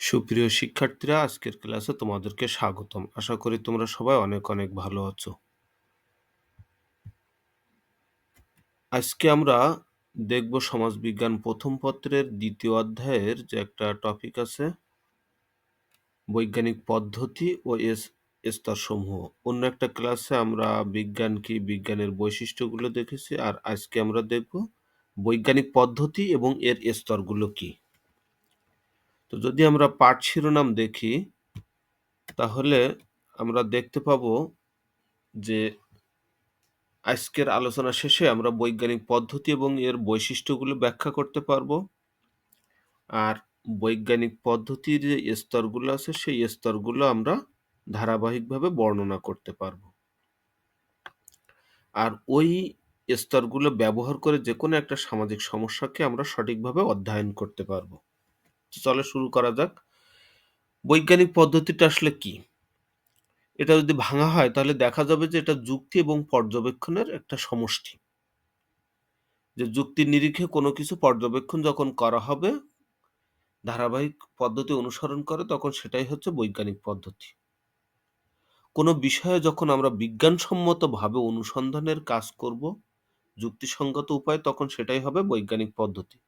সুপ্রিয় শিক্ষার্থীরা, আজকের ক্লাসে তোমাদেরকে স্বাগতম। আশা করি তোমরা সবাই অনেক অনেক ভালো আছো। আজকে আমরা দেখব সমাজবিজ্ঞান প্রথম পত্রের দ্বিতীয় অধ্যায়ের যে একটা টপিক আছে, বৈজ্ঞানিক পদ্ধতি ও এস স্তরসমূহ। অন্য একটা ক্লাসে আমরা বিজ্ঞান কি, বিজ্ঞানের বৈশিষ্ট্যগুলো দেখেছি, আর আজকে আমরা দেখব বৈজ্ঞানিক পদ্ধতি এবং এর স্তরগুলো কি। তো যদি আমরা পাঠ শিরোনাম দেখি, তাহলে আমরা দেখতে পাব যে আজকের আলোচনা শেষে আমরা বৈজ্ঞানিক পদ্ধতি এবং এর বৈশিষ্ট্যগুলো ব্যাখ্যা করতে পারব। আর বৈজ্ঞানিক পদ্ধতির যে স্তরগুলো আছে, সেই স্তরগুলো আমরা ধারাবাহিকভাবে বর্ণনা করতে পারব। আর ওই স্তরগুলো ব্যবহার করে যে কোনো একটা সামাজিক সমস্যাকে আমরা সঠিকভাবে অধ্যয়ন করতে পারব। চলে শুরু করা যাক। বৈজ্ঞানিক পদ্ধতিটা আসলে কি? এটা যদি ভাঙা হয়, তাহলে দেখা যাবে যে এটা যুক্তি এবং পর্যবেক্ষণের একটা সমষ্টি। যে যুক্তির নিরিখে কোনো কিছু পর্যবেক্ষণ যখন করা হবে, ধারাবাহিক পদ্ধতি অনুসরণ করে, তখন সেটাই হচ্ছে বৈজ্ঞানিক পদ্ধতি। কোনো বিষয়ে যখন আমরা বিজ্ঞানসম্মতভাবে অনুসন্ধানের কাজ করব, যুক্তিসঙ্গত উপায়, তখন সেটাই হবে বৈজ্ঞানিক পদ্ধতি।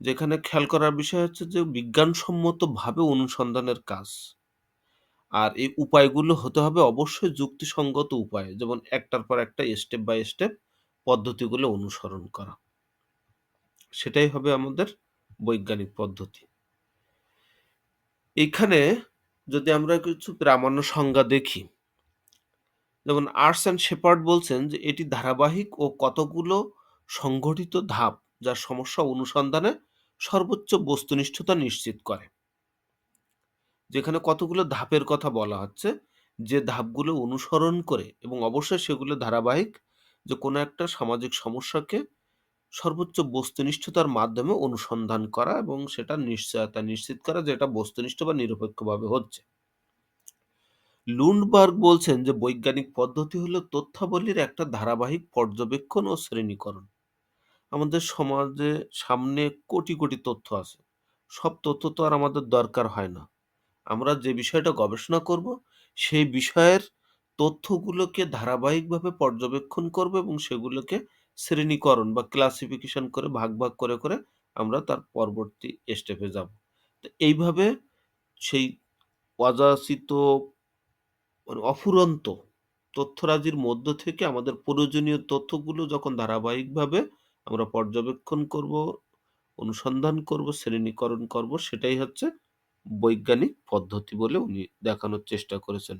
যেখানে খেয়াল করার বিষয় হচ্ছে যে বিজ্ঞানসম্মতভাবে অনুসন্ধানের কাজ। আর এই উপায়গুলো হতে হবে অবশ্যই যুক্তিসঙ্গত উপায়, যেমন একটার পর একটা স্টেপ বাই স্টেপ পদ্ধতিগুলো অনুসরণ করা। সেটাই হবে আমাদের বৈজ্ঞানিক পদ্ধতি। এখানে যদি আমরা কিছু প্রামাণ্য সংজ্ঞা দেখি, যেমন আর্টস অ্যান্ড শেপার্ড বলছেন যে এটি ধারাবাহিক ও কতগুলো সংগঠিত ধাপ যার সমস্যা অনুসন্ধানে সর্বোচ্চ বস্তুনিষ্ঠতা নিশ্চিত করে। যেখানে কতগুলো ধাপের কথা বলা হচ্ছে, যে ধাপগুলো অনুসরণ করে এবং অবশ্যই সেগুলো ধারাবাহিক যে কোনো একটা সামাজিক সমস্যাকে সর্বোচ্চ বস্তুনিষ্ঠতার মাধ্যমে অনুসন্ধান করা এবং সেটা নিশ্চয়তা নিশ্চিত করা যেটা বস্তুনিষ্ঠ বা নিরপেক্ষভাবে হচ্ছে। লুন্ডবার্গ বলছেন যে বৈজ্ঞানিক পদ্ধতি হলো তথ্যাবলীর একটা ধারাবাহিক পর্যবেক্ষণ ও শ্রেণীকরণ। আমাদের সমাজে সামনে কোটি কোটি তথ্য আছে। সব তথ্য তো আর আমাদের দরকার হয় না। আমরা যে বিষয়টা গবেষণা করব, সেই বিষয়ের তথ্যগুলোকে ধারাবাহিকভাবে পর্যবেক্ষণ করব এবং সেগুলোকে শ্রেণীকরণ বা ক্লাসিফিকেশন করে, ভাগ ভাগ করে করে আমরা তার পরবর্তী স্টেপে যাব। তো এইভাবে সেই অযাচিত মানে অফুরন্ত তথ্যরাজির মধ্য থেকে আমাদের প্রয়োজনীয় তথ্যগুলো যখন ধারাবাহিকভাবে আমরা পর্যবেক্ষণ করব, অনুসন্ধান করব, শ্রেণীকরণ করব, সেটাই হচ্ছে বৈজ্ঞানিক পদ্ধতি বলে উনি দেখানোর চেষ্টা করেছেন।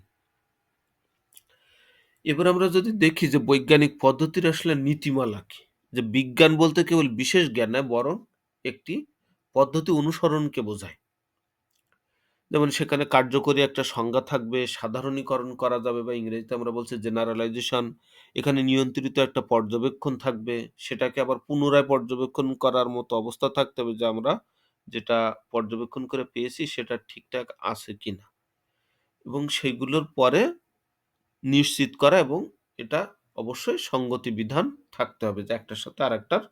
এবার আমরা যদি দেখি যে বৈজ্ঞানিক পদ্ধতির আসলে নীতিমালা কি? যে বিজ্ঞান বলতে কেবল বিশেষ জ্ঞান নয়, বরং একটি পদ্ধতি অনুসরণকে বোঝায়। যেমন সেখানে কার্যকরী একটা সংজ্ঞা থাকবে, সাধারণীকরণ করা যাবে বা ইংরেজিতে আমরা বলছি জেনারেলাইজেশন এখানে নিয়ন্ত্রিত একটা পর্যবেক্ষণ থাকবে, সেটাকে আবার পুনরায় পর্যবেক্ষণ করার মতো অবস্থা থাকতে হবে যে আমরা যেটা পর্যবেক্ষণ করে পেয়েছি সেটা ঠিকঠাক আছে কিনা। এবং সেগুলোর পরে নিশ্চিত করা এবং এটা অবশ্যই সঙ্গতি বিধান থাকতে হবে যে একটার সাথে আর একটার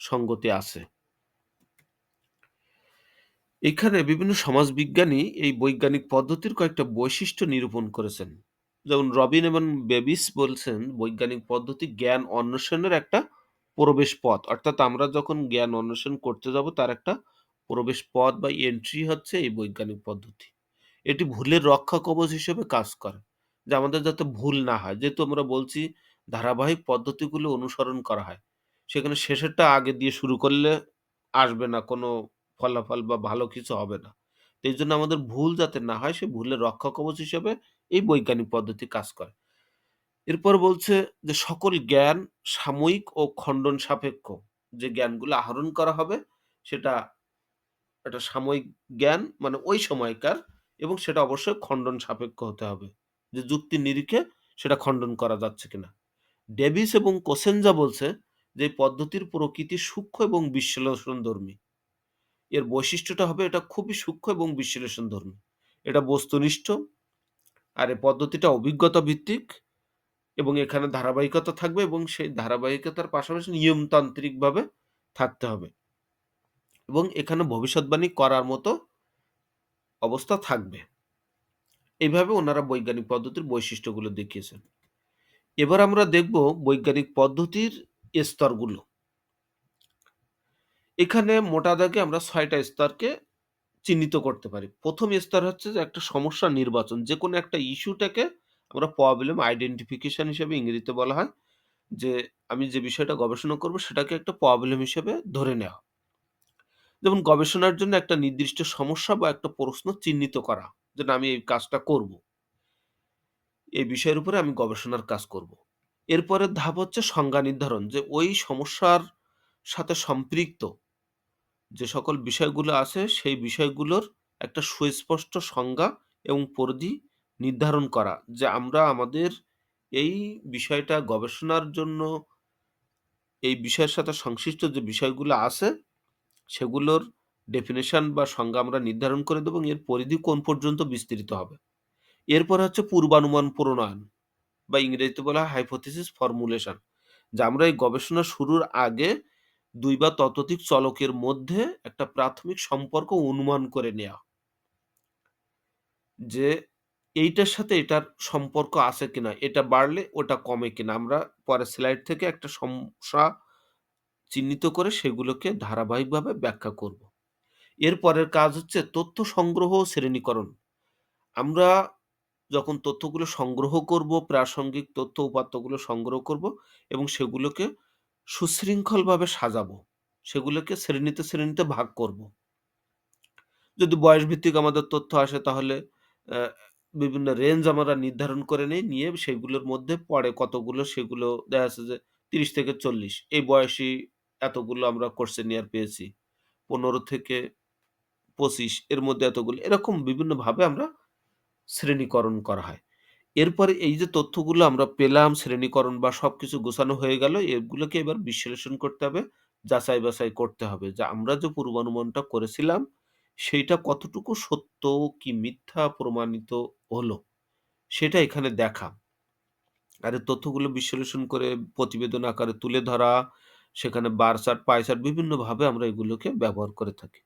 সঙ্গতি আছে। এখানে বিভিন্ন সমাজবিজ্ঞানী এই বৈজ্ঞানিক পদ্ধতির কয়েকটা বৈশিষ্ট্য নিরূপণ করেছেন। যেমন রবিন এবং বেবিস বলছেন, বৈজ্ঞানিক পদ্ধতি জ্ঞান অন্বেষণের একটা প্রবেশ পথ। অর্থাৎ আমরা যখন জ্ঞান অন্বেষণ করতে যাব, তার একটা প্রবেশ পথ বা এন্ট্রি হচ্ছে এই বৈজ্ঞানিক পদ্ধতি। এটি ভুলের রক্ষা কবচ হিসেবে কাজ করে, যে আমাদের যাতে ভুল না হয়। যেহেতু আমরা বলছি, ধারাবাহিক পদ্ধতিগুলো অনুসরণ করা হয়, সেখানে শেষেরটা আগে দিয়ে শুরু করলে আসবে না কোনো ফলাফল বা ভালো কিছু হবে না। এই জন্য আমাদের ভুল যাতে না হয়, সে ভুলের রক্ষা কবচ হিসেবে এই বৈজ্ঞানিক পদ্ধতি কাজ করে। এরপর বলছে যে, সকল জ্ঞান সাময়িক ও খণ্ডন সাপেক্ষ। যে জ্ঞানগুলো আহরণ করা হবে, সেটা একটা সাময়িক জ্ঞান মানে ওই সময়কার, এবং সেটা অবশ্যই খণ্ডন সাপেক্ষ হতে হবে। যে যুক্তির নিরিখে সেটা খণ্ডন করা যাচ্ছে কিনা। ডেভিস এবং কোসেনজা বলছে যে পদ্ধতির প্রকৃতি সূক্ষ্ম এবং বিশ্লেষণধর্মী। এর বৈশিষ্ট্যটা হবে এটা খুবই সূক্ষ্ম এবং বিশ্লেষণধর্মী এটা বস্তুনিষ্ঠ আর এই পদ্ধতিটা অভিজ্ঞতা ভিত্তিক এবং এখানে ধারাবাহিকতা থাকবে এবং সেই ধারাবাহিকতার পাশাপাশি নিয়মতান্ত্রিকভাবে থাকতে হবে এবং এখানে ভবিষ্যৎবাণী করার মতো অবস্থা থাকবে। এইভাবে ওনারা বৈজ্ঞানিক পদ্ধতির বৈশিষ্ট্যগুলো দেখিয়েছেন। এবার আমরা দেখব বৈজ্ঞানিক পদ্ধতির স্তরগুলো। এখানে মোটা দাগে আমরা ছয়টা স্তরকে চিহ্নিত করতে পারি। প্রথম স্তর হচ্ছে যে একটা সমস্যা নির্বাচন। যে কোনো একটা ইস্যুটাকে আমরা প্রবলেম আইডেন্টিফিকেশন হিসেবে ইংরেজিতে বলা হয়। যে আমি যে বিষয়টা গবেষণা করব সেটাকে একটা প্রবলেম হিসেবে ধরে নেওয়া। যেমন গবেষণার জন্য একটা নির্দিষ্ট সমস্যা বা একটা প্রশ্ন চিহ্নিত করা। যে না, আমি এই কাজটা করব। এই বিষয়ের উপরে আমি গবেষণার কাজ করব। এরপরের ধাপ হচ্ছে সংজ্ঞা নির্ধারণ যে ওই সমস্যার সাথে সম্পৃক্ত যে সকল বিষয়গুলো আছে, সেই বিষয়গুলোর একটা সুস্পষ্ট সংজ্ঞা এবং পরিধি নির্ধারণ করা। যে আমরা আমাদের এই বিষয়টা গবেষণার জন্য, এই বিষয়ের সাথে সংশ্লিষ্ট যে বিষয়গুলো আছে, সেগুলোর ডেফিনিশন বা সংজ্ঞা আমরা নির্ধারণ করে দেবো এবং এর পরিধি কোন পর্যন্ত বিস্তৃত হবে। এরপর হচ্ছে পূর্বানুমান প্রণয়ন বা ইংরেজিতে বলা হাইপোথিসিস ফর্মুলেশন। যে আমরা এই গবেষণা শুরুর আগে ২ বা ততোধিক চলকের মধ্যে একটা প্রাথমিক সম্পর্ক অনুমান করে নেয়া। যে এইটার সাথে এটার সম্পর্ক আছে কিনা, এটা বাড়লে ওটা কমে কিনা। আমরা পরে স্লাইড থেকে একটা সমস্যা চিহ্নিত করে সেগুলোকে ধারাবাহিকভাবে ব্যাখ্যা করব। এর পরের কাজ হচ্ছে তথ্য সংগ্রহ ও শ্রেণীকরণ। আমরা যখন তথ্যগুলো সংগ্রহ করব, প্রাসঙ্গিক তথ্য উপাত্তগুলো সংগ্রহ করব এবং সেগুলোকে সুশৃঙ্খলভাবে সাজাবো। সেগুলোকে শ্রেণীতে, শ্রেণীতে ভাগ করব। যদি বয়সভিত্তিক আমাদের তথ্য আসে তাহলে বিভিন্ন রেঞ্জ আমরা নির্ধারণ করে নেই। নিয়ে সেগুলোর মধ্যে পড়ে কতগুলো সেগুলো দেখা যাচ্ছে যে ৩০ থেকে ৪০ এই বয়সী এতগুলো আমরা ইয়ার পেয়েছি। ১৫ থেকে ২৫ এর মধ্যে এতগুলো। এরকম বিভিন্নভাবে আমরা শ্রেণীকরণ করা হয়। এরপরে এই যে তথ্যগুলো আমরা পেলাম শ্রেণীকরণ বা সবকিছু গোছানো হয়ে গেল এগুলোকে এবার বিশ্লেষণ করতে হবে, যাচাই বাছাই করতে হবে যে আমরা যে পূর্বানুমানটা করেছিলাম সেইটা কতটুকু সত্য কি মিথ্যা প্রমাণিত হলো সেটা এখানে দেখা। আর তথ্যগুলো বিশ্লেষণ করে প্রতিবেদন আকারে তুলে ধরা, সেখানে বার চার্ট, পাই চার্ট বিভিন্নভাবে আমরা এগুলোকে ব্যবহার করে থাকি।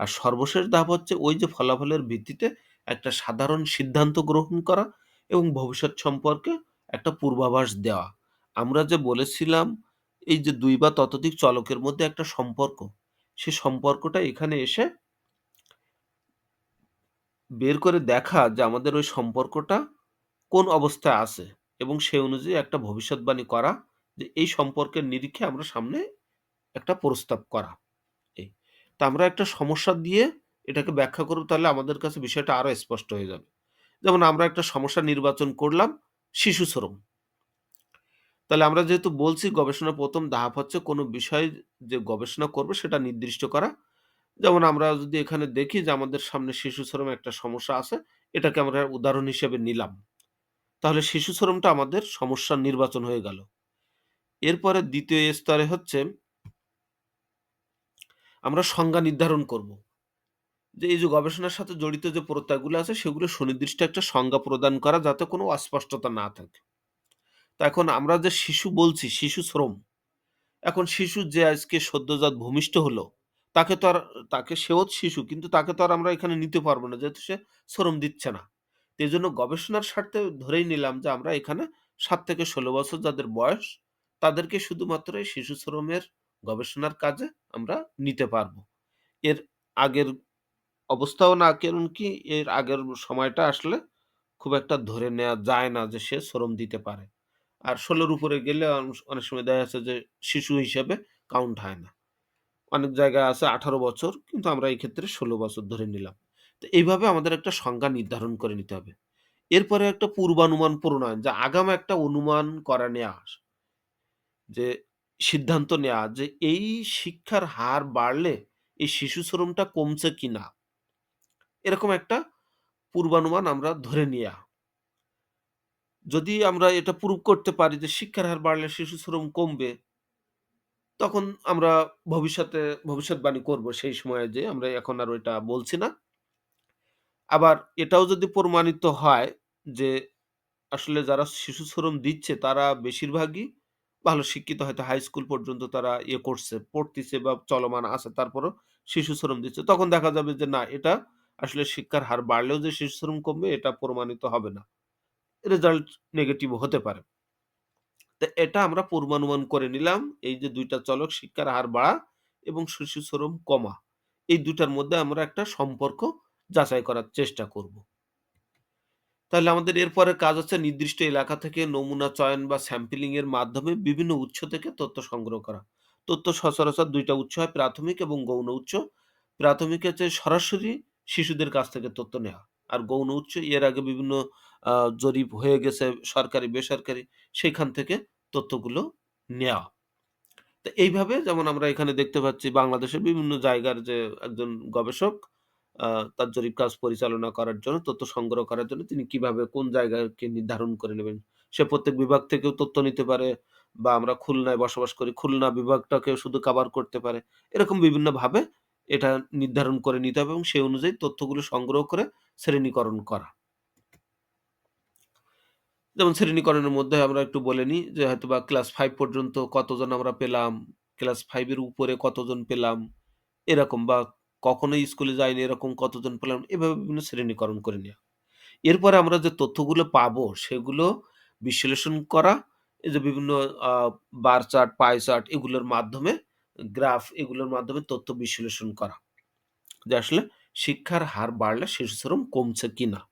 আর সর্বশেষ ধাপ হচ্ছে ওই যে ফলাফলের ভিত্তিতে একটা সাধারণ সিদ্ধান্ত গ্রহণ করা এবং ভবিষ্যৎ সম্পর্কে একটা পূর্বাভাস দেওয়া। আমরা যে বলেছিলাম এই যে দুই বা ততোধিক চলকের মধ্যে একটা সম্পর্ক, সে সম্পর্কটা এখানে এসে বের করে দেখা যে আমাদের ওই সম্পর্কটা কোন অবস্থায় আছে এবং সে অনুযায়ী একটা ভবিষ্যৎবাণী করা যে এই সম্পর্কের নিরিখে আমরা সামনে একটা প্রস্তাব করা। এই। তো আমরা একটা সমস্যা দিয়ে এটাকে ব্যাখ্যা করব তাহলে আমাদের কাছে বিষয়টা আরও স্পষ্ট হয়ে যাবে। যেমন আমরা একটা সমস্যা নির্বাচন করলাম শিশু শ্রম। তাহলে আমরা যেহেতু বলছি গবেষণার ১ম ধাপ হচ্ছে কোনো বিষয় যে গবেষণা করবে সেটা নির্দিষ্ট করা। যেমন আমরা যদি এখানে দেখি যে আমাদের সামনে শিশু শ্রম একটা সমস্যা আছে, এটাকে আমরা উদাহরণ হিসেবে নিলাম। তাহলে শিশু শ্রমটা আমাদের সমস্যার নির্বাচন হয়ে গেল। এরপরে দ্বিতীয় স্তরে হচ্ছে আমরা সংজ্ঞা নির্ধারণ করব। যে এই যে গবেষণার সাথে জড়িত যে প্রত্যয়গুলো আছে সেগুলো সুনির্দিষ্ট একটা সংজ্ঞা প্রদান করা যাতে কোনো অস্পষ্টতা না থাকে। তো এখন আমরা যে শিশু বলছি শিশু শ্রম। এখন শিশু যে আজকে সদ্যোজাত ভূমিষ্ঠ হলো, তাকে তো আর তাকে সেও শিশু কিন্তু তাকে তো আর আমরা এখানে নিতে পারব না যেহেতু সে শ্রম দিচ্ছে না। তো জন্য গবেষণার স্বার্থে ধরেই নিলাম যে আমরা এখানে সাত থেকে ১৬ বছর যাদের বয়স তাদেরকে শুধুমাত্র এই শিশু শ্রমের গবেষণার কাজে আমরা নিতে পারব এর আগের অবস্থাও না কেমন কি, এর আগের সময়টা আসলে খুব একটা ধরে নেওয়া যায় না যে সে শ্রম দিতে পারে। আর ষোলোর উপরে গেলে অনেক সময় দেখা যাচ্ছে যে শিশু হিসেবে কাউন্ট হয় না। অনেক জায়গায় আছে ১৮ বছর, কিন্তু আমরা এই ক্ষেত্রে ১৬ বছর ধরে নিলাম। তো এইভাবে আমাদের একটা সংজ্ঞা নির্ধারণ করে নিতে হবে। এরপরে একটা পূর্বানুমান প্রণয়ন, যে আগাম একটা অনুমান করা নেয়া, যে সিদ্ধান্ত নেওয়া যে এই শিক্ষার হার বাড়লে এই শিশু শ্রমটা কমছে কিনা? এরকম একটা পূর্বানুমান আমরা ধরে নেয়া। যদি আমরা এটা প্রুভ করতে পারি যে শিক্ষার হার বাড়লে শিশু শ্রম কমবে তখন আমরা ভবিষ্যতে ভবিষ্যৎবাণী করব সেই সময়ে যে আমরা এখন আর ওইটা বলছি না। আবার এটাও যদি প্রমাণিত হয় যে আসলে যারা শিশু শ্রম দিচ্ছে তারা বেশিরভাগই ভালো শিক্ষিত হয়তো হাই স্কুল পর্যন্ত তারা ইয়ে করছে, পড়তেছে বা চলমান আছে তারপরও শিশু শ্রম দিচ্ছে। তখন দেখা যাবে যে না এটা আসলে শিক্ষার হার বাড়লেও যে শিশু শ্রম কমবে, এটা প্রমাণিত হবে না। রেজাল্ট নেগেটিভ হতে পারে। তো এটা আমরা পূর্বানুমান করে নিলাম। এই যে দুইটা চলক, শিক্ষার হার বাড়া এবং শিশু শ্রম কমা। এই ২ টার মধ্যে আমরা একটা সম্পর্ক যাচাই করার চেষ্টা করব। তাহলে আমাদের এরপরের কাজ হচ্ছে নির্দিষ্ট এলাকা থেকে নমুনা চয়ন বা স্যাম্পলিং এর মাধ্যমে বিভিন্ন উৎস থেকে তথ্য সংগ্রহ করা। তথ্য সচরাচর দুইটা উৎস হয়, প্রাথমিক এবং গৌণ উৎস। প্রাথমিক হচ্ছে সরাসরি শিশুদের কাছ থেকে তথ্য নেওয়া। আর গৌণ উৎস এর আগে বিভিন্ন জরিপ হয়ে গেছে সরকারি, বেসরকারি সেখান থেকে তথ্যগুলো নেওয়া। তো এইভাবে যেমন আমরা এখানে দেখতে পাচ্ছি বাংলাদেশের বিভিন্ন জায়গার যে একজন গবেষক তার জরিপ কাজ পরিচালনা করার জন্য তথ্য সংগ্রহ করার জন্য তিনি কীভাবে কোন জায়গাকে নির্ধারণ করে নেবেন। সে প্রত্যেক বিভাগ থেকেও তথ্য নিতে পারে বা আমরা খুলনায় বসবাস করি, খুলনা বিভাগটাকেও শুধু কভার করতে পারে। এরকম বিভিন্নভাবে এটা নির্ধারণ করে নিতে হবে এবং সেই অনুযায়ী তথ্যগুলো সংগ্রহ করে শ্রেণীকরণ করা। যেমন শ্রেণীকরণের মধ্যে আমরা একটু বলে নিই যে হয়তো বা ক্লাস ফাইভ পর্যন্ত কতজন আমরা পেলাম, ক্লাস ফাইভের উপরে কতজন পেলাম, এরকম বা কখনোই স্কুলে যায়নি এরকম কতজন পেলাম, এভাবে বিভিন্ন শ্রেণীকরণ করে নেওয়া এরপরে আমরা যে তথ্যগুলো পাবো সেগুলো বিশ্লেষণ করা, এই যে বিভিন্ন বার চার্ট, পাই চার্ট এগুলোর মাধ্যমে গ্রাফ এগুলোর মাধ্যমে তথ্য বিশ্লেষণ করা। যে আসলে শিক্ষার হার বাড়লে শিশু শ্রম কমছে কিনা।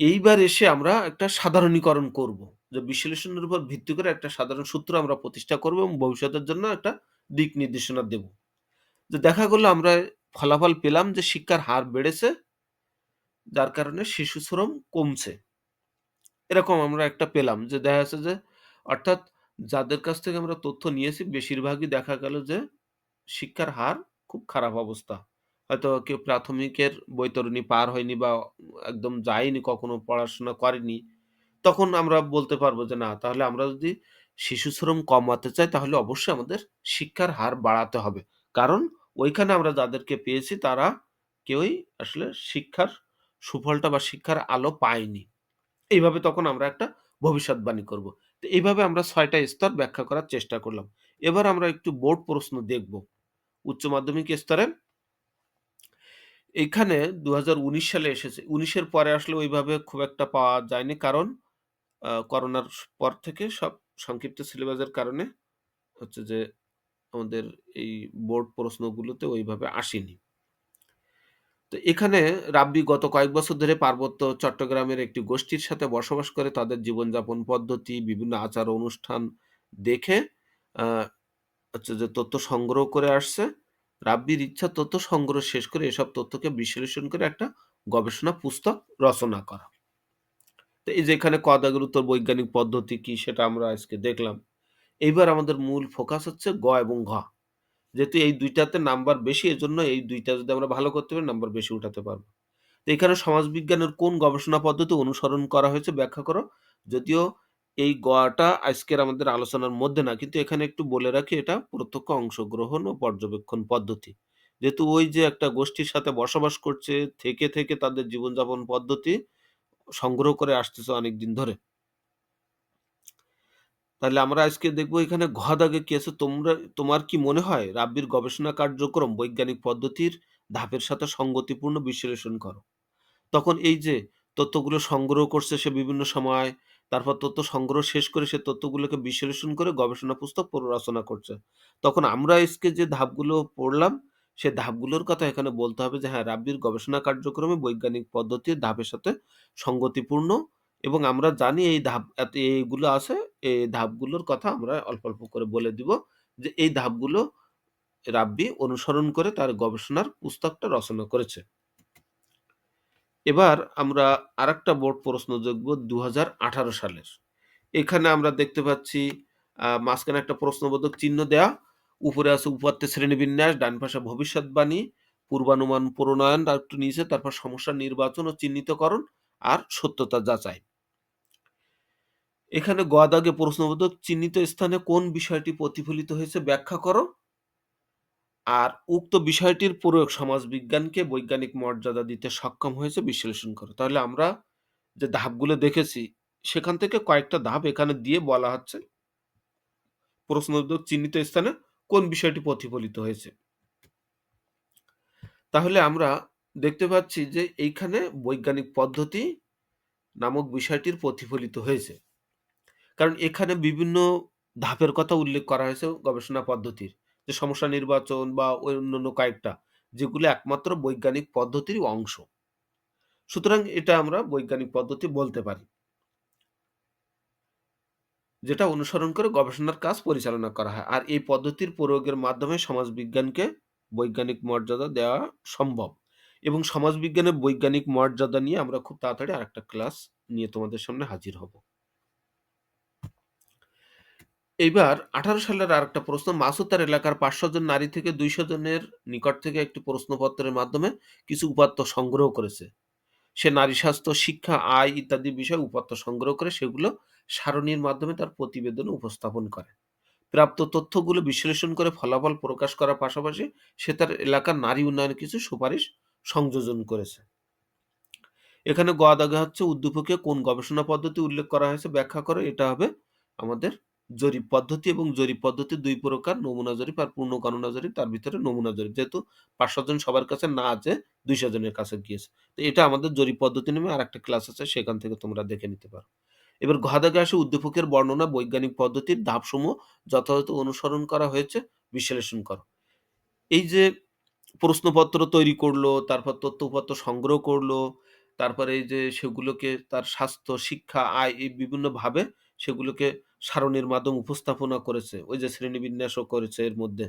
এইবার এসে আমরা একটা সাধারণীকরণ করব। যে বিশ্লেষণের উপর ভিত্তি করে একটা সাধারণ সূত্র আমরা প্রতিষ্ঠা করব এবং ভবিষ্যতের জন্য একটা দিক নির্দেশনা দেব। যে দেখা গেলো আমরা ফলাফল পেলাম যে শিক্ষার হার বেড়েছে, যার কারণে শিশু শ্রম কমছে। এরকম আমরা একটা পেলাম যে দেখা যাচ্ছে যে অর্থাৎ যাদের কাছ থেকে আমরা তথ্য নিয়েছি, বেশিরভাগই দেখা গেল যে শিক্ষার হার খুব খারাপ অবস্থা। হয়তো কেউ প্রাথমিকের বৈতরণী পার হয়নি বা একদম যায়নি, কখনো পড়াশোনা করেনি। তখন আমরা বলতে পারব যে না, তাহলে আমরা যদি শিশু শ্রম কমাতে চাই, তাহলে অবশ্যই আমাদের শিক্ষার হার বাড়াতে হবে। কারণ ওইখানে আমরা যাদেরকে পেয়েছি, তারা কেউই আসলে শিক্ষার সুফলটা বা শিক্ষার আলো পায়নি। এইভাবে তখন আমরা একটা ভবিষ্যৎবাণী করব। তো এইভাবে আমরা ছয়টা স্তর ব্যাখ্যা করার চেষ্টা করলাম। এবার আমরা একটু বোর্ড প্রশ্ন দেখব। উচ্চ মাধ্যমিক স্তরে এইখানে ২০১৯ সালে এসেছে। উনিশের পরে আসলে ওইভাবে খুব একটা পাওয়া যায়নি। কারণ করোনার পর থেকে সব সংক্ষিপ্ত সিলেবাসের কারণে হচ্ছে যে আমাদের এই বোর্ড প্রশ্নগুলোতে ওইভাবে আসেনি। তো এখানে রাব্বি গত কয়েক বছর ধরে পার্বত্য চট্টগ্রামের একটি গোষ্ঠীর সাথে বসবাস করে তাদের জীবনযাপন পদ্ধতি, বিভিন্ন আচার অনুষ্ঠান দেখে হচ্ছে যে তথ্য সংগ্রহ করে আসছে। রাব্বির ইচ্ছা তথ্য সংগ্রহ শেষ করে এসব তথ্যকে বিশ্লেষণ করে একটা গবেষণা পুস্তক রচনা করা। তো এই যে এখানে ক উত্তর বৈজ্ঞানিক পদ্ধতি কি সেটা আমরা আজকে দেখলাম। এইবার আমাদের মূল ফোকাস হচ্ছে গ এবং ঘ। যেহেতু এই দুইটাতে নাম্বার বেশি এজন্য এই দুইটা যদি আমরা ভালো করতে পারি নাম্বার বেশি উঠাতে পারব। তো এখানে সমাজবিজ্ঞানের কোন গবেষণা পদ্ধতি অনুসরণ করা হয়েছে ব্যাখ্যা করো। যদিও এই গটা আজকের আমাদের আলোচনার মধ্যে না কিন্তু এখানে একটু বলে রাখি এটা প্রত্যক্ষ অংশগ্রহণ ও পর্যবেক্ষণ পদ্ধতি। যেহেতু ওই যে একটা গোষ্ঠীর সাথে বসবাস করছে, থেকে, থেকে তাদের জীবনযাপন পদ্ধতি সংগ্রহ করে আসতেছে অনেকদিন ধরে। তাহলে আমরা আজকে দেখব এখানে ঘ দাগে কি আছে তোমরা তোমার কি মনে হয় রাব্বির গবেষণা কার্যক্রম বৈজ্ঞানিক পদ্ধতির ধাপের সাথে সঙ্গতিপূর্ণ বিশ্লেষণ করো। তখন এই যে তথ্যগুলো সংগ্রহ করছে সে বিভিন্ন সময়, তারপর তথ্য সংগ্রহ শেষ করে সে তথ্যগুলোকে বিশ্লেষণ করে গবেষণা পুস্তক রচনা করছে। তখন আমরা আজকে যে ধাপগুলো পড়লাম, সে ধাপগুলোর কথা এখানে বলতে হবে যে হ্যাঁ, রাব্বির গবেষণা কার্যক্রমে বৈজ্ঞানিক পদ্ধতির ধাপের সাথে সঙ্গতিপূর্ণ এবং আমরা জানি এই ধাপ এইগুলো আছে, এই ধাপগুলোর কথা আমরা অল্প, অল্প করে বলে দিব যে এই ধাপগুলো রাব্বি অনুসরণ করে তার গবেষণার পুস্তকটা রচনা করেছে। এবার আমরা আরেকটা বোর্ড প্রশ্ন দেখব ২০১৮ সালের। এখানে আমরা দেখতে পাচ্ছি মাঝখানে একটা প্রশ্নবোধক চিহ্ন দেয়া। উপরে আছে উপাত্ত শ্রেণীবিন্যাস, ডান পাশে ভবিষ্যৎবাণী, পূর্বানুমান প্রণয়ন, আর একটু নিচে তারপর সমস্যা নির্বাচন ও চিহ্নিতকরণ আর সত্যতা যাচাই। এখানে গ দাগে প্রশ্নবোধক চিহ্নিত স্থানে কোন বিষয়টি প্রতিফলিত হয়েছে ব্যাখ্যা করো। আর উক্ত বিষয়টির প্রয়োগ সমাজবিজ্ঞানকে বৈজ্ঞানিক মর্যাদা দিতে সক্ষম হয়েছে, বিশ্লেষণ করো। তাহলে আমরা যে ধাপগুলো দেখেছি, সেখান থেকে কয়েকটা ধাপ এখানে দিয়ে বলা হচ্ছে প্রশ্নবোধক চিহ্নিত স্থানে কোন বিষয়টি প্রতিফলিত হয়েছে। তাহলে আমরা দেখতে পাচ্ছি যে এইখানে বৈজ্ঞানিক পদ্ধতি নামক বিষয়টির প্রতিফলিত হয়েছে। কারণ এখানে বিভিন্ন ধাপের কথা উল্লেখ করা হয়েছে গবেষণা পদ্ধতির। যে সমস্যা নির্বাচন বা অন্যান্য কয়েকটা, যেগুলো একমাত্র বৈজ্ঞানিক পদ্ধতির অংশ। সুতরাং এটা আমরা বৈজ্ঞানিক পদ্ধতি বলতে পারি। যেটা অনুসরণ করে গবেষণার কাজ পরিচালনা করা হয়। আর এই পদ্ধতির প্রয়োগের মাধ্যমে সমাজবিজ্ঞানকে বৈজ্ঞানিক মর্যাদা দেওয়া সম্ভব। এবং সমাজবিজ্ঞানের বৈজ্ঞানিক মর্যাদা নিয়ে আমরা খুব তাড়াতাড়ি আরেকটা ক্লাস নিয়ে তোমাদের সামনে হাজির হব। এইবার ১৮ সালের আরেকটা প্রশ্ন মাসুদ তার এলাকার ৫০০ জন নারী থেকে ২০০ জনের নিকট থেকে একটি প্রশ্নপত্রের মাধ্যমে কিছু উপাত্ত সংগ্রহ করেছে। সে নারী স্বাস্থ্য, শিক্ষা, আয় ইত্যাদি বিষয়ে উপাত্ত সংগ্রহ করে সেগুলো সারণীর মাধ্যমে তার প্রতিবেদন উপস্থাপন করে। প্রাপ্ত তথ্যগুলো বিশ্লেষণ করে ফলাফল প্রকাশ করার পাশাপাশি সে তার এলাকার নারী উন্নয়নে কিছু সুপারিশ সংযোজন করেছে। এখানে গ দাগে হচ্ছে উদ্দীপকে কোন গবেষণা পদ্ধতি উল্লেখ করা হয়েছে ব্যাখ্যা করে এটা হবে আমাদের জরিপ পদ্ধতি এবং জরিপ পদ্ধতি দুই প্রকার নমুনা জরিপ আর পূর্ণ গণনা জরিপ তার ভিতরে নমুনা জরিপ। যেহেতু ৫০০ জন সবার কাছে না আছে ২০০ জনের কাছে গিয়েছে। তো এটা আমাদের জরিপ পদ্ধতি নামে আরেকটা ক্লাস আছে সেখান থেকে তোমরা দেখে নিতে পারো। এবার ঘ দাগে আসে উদ্দীপকের বর্ণনা বৈজ্ঞানিক পদ্ধতির ধাপসমূহ যথাযথ অনুসরণ করা হয়েছে বিশ্লেষণ করো। এই যে প্রশ্নপত্র তৈরি করল, তারপর তথ্যপত্র সংগ্রহ করল, তারপরে এই যে সেগুলোকে তার স্বাস্থ্য, শিক্ষা, আয় এই বিভিন্নভাবে সেগুলোকে সারণীর মাধ্যম উপস্থাপনা করেছে। ওই যে শ্রেণীবিন্যাসও করেছে এর মধ্যে।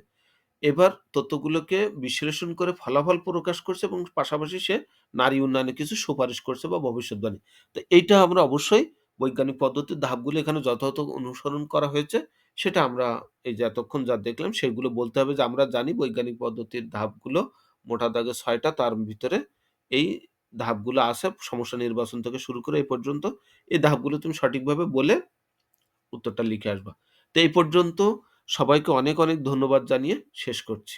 এবার তথ্যগুলোকে বিশ্লেষণ করে ফলাফল প্রকাশ করছে এবং পাশাপাশি সে নারী উন্নয়নে কিছু সুপারিশ করছে বা ভবিষ্যদ্বাণী। তো এইটা আমরা অবশ্যই বৈজ্ঞানিক পদ্ধতির ধাপগুলো এখানে যথাযথ অনুসরণ করা হয়েছে। সেটা আমরা এই যে এতক্ষণ যা দেখলাম সেগুলো বলতে হবে যে আমরা জানি বৈজ্ঞানিক পদ্ধতির ধাপগুলো মোটা দাগে ছয়টা, তার ভিতরে এই ধাপগুলো আছে, সমস্যা নির্বাচন থেকে শুরু করে এই পর্যন্ত। এই ধাপগুলো তুমি সঠিকভাবে বলে উত্তরটা লিখে আসবা। তো এই পর্যন্ত সবাইকে অনেক, অনেক ধন্যবাদ জানিয়ে শেষ করছি।